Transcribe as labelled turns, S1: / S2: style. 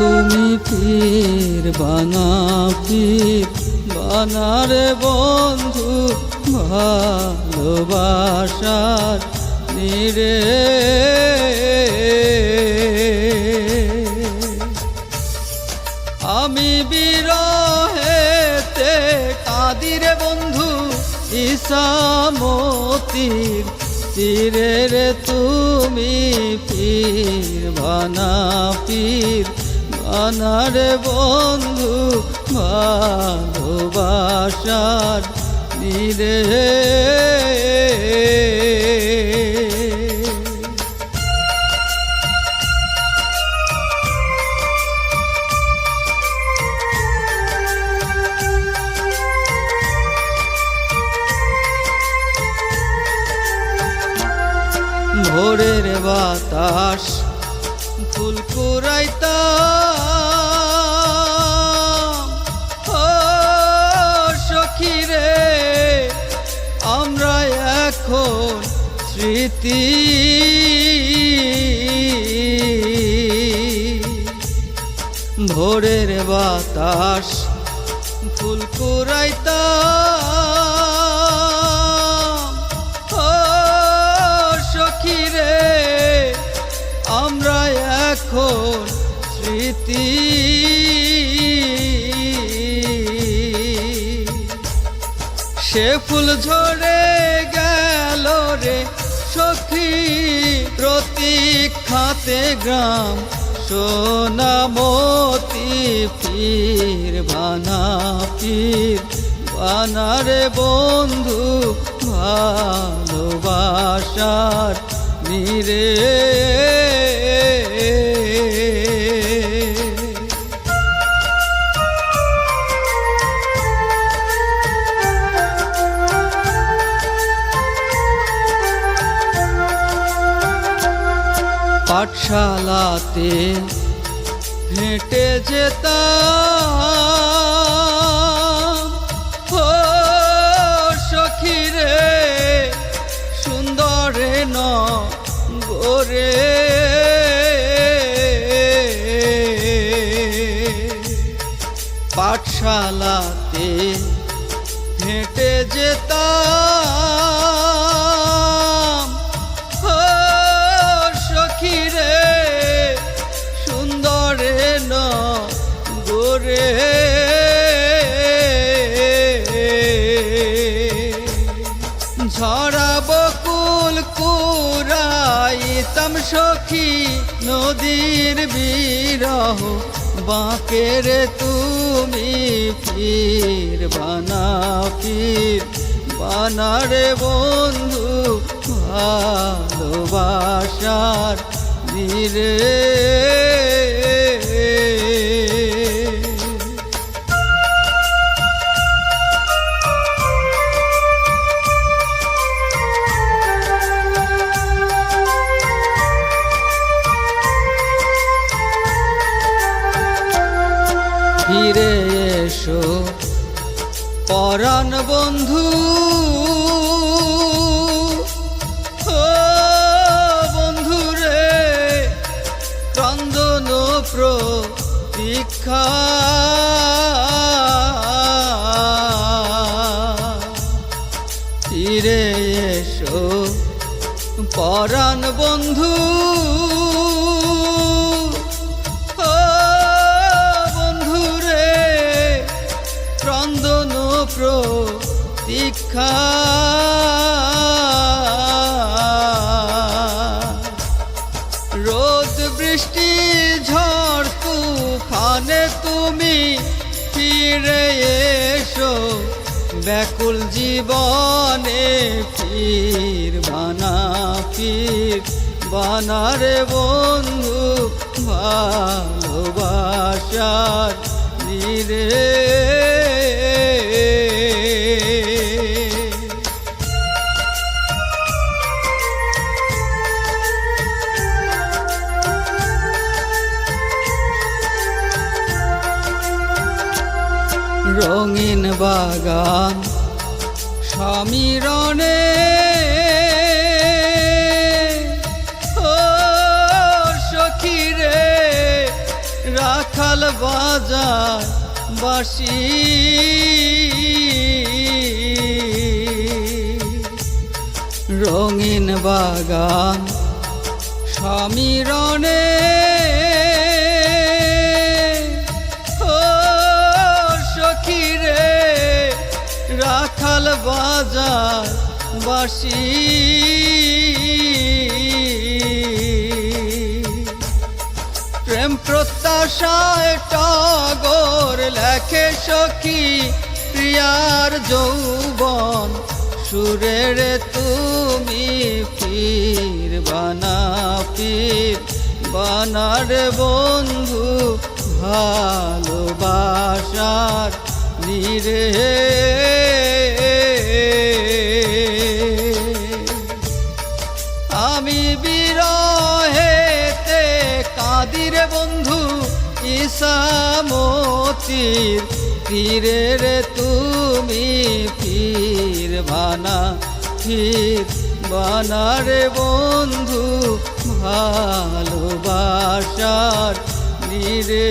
S1: তুমি পীর, বানা পীর, বানারে বন্ধু, ভালোবাসার নিরে। আমি বিরহেতে কাদিরে বন্ধু ইসামতির তীরে রে তুমি পীর, বানা পীর বানারে বন্ধু ভালোবাসার নিরে ভোরের বাতাস ফুল কুড়াইতা এখন স্মৃতি। ভোরের বাতাস ফুল কুড়াইতা ও সখী রে, আমরা এখন স্মৃতি। সে ফুল ঝরে গেল রে সখী প্রতীক্ষাতে গ্রাম। সোনামতি পীর বানা পীর বানারে বন্ধু ভালোবাসার নিরে। পাঠশালাতে হেঁটে যেতাম। ও সখী রে সুন্দরে ন গোরে পাঠশালাতে হেঁটে যেতাম। কুরাইতাম সখী নদীর বিরহ বাঁকের তুমি পীর বানা পীর বানারে বন্ধু ভালোবাসার নিরে। ফিরে এসো। পরাণ বন্ধু ও বন্ধু রে ক্রন্দন প্রতীক্ষা। ফিরে এসো পরাণ বন্ধু প্রতীক্ষা রোদ, বৃষ্টি, ঝড়, তুফানে তুমি ফিরে এসো। ব্যাকুল জীবনে ফির, বানা ফির, বানারে বন্ধু, ভালোবাসার নিরে। রঙিন বাগান সমীরণে ও সখী রে রাখ বাজার বাসি। রঙিন বাগান সমীরণে রাখাল বাজার বাসি। প্রেম প্রত্যাশায় টগর লেখে সখী, প্রিয়ার যৌবন, সুরের তুমি পীর বানা পীর, বানার বন্ধু ভালোবাসার নিরে কাদির বন্ধু ইসামতির তীরে রে তুমি পীর বানা পীর বানা রে বন্ধু ভালোবাসার নিরে।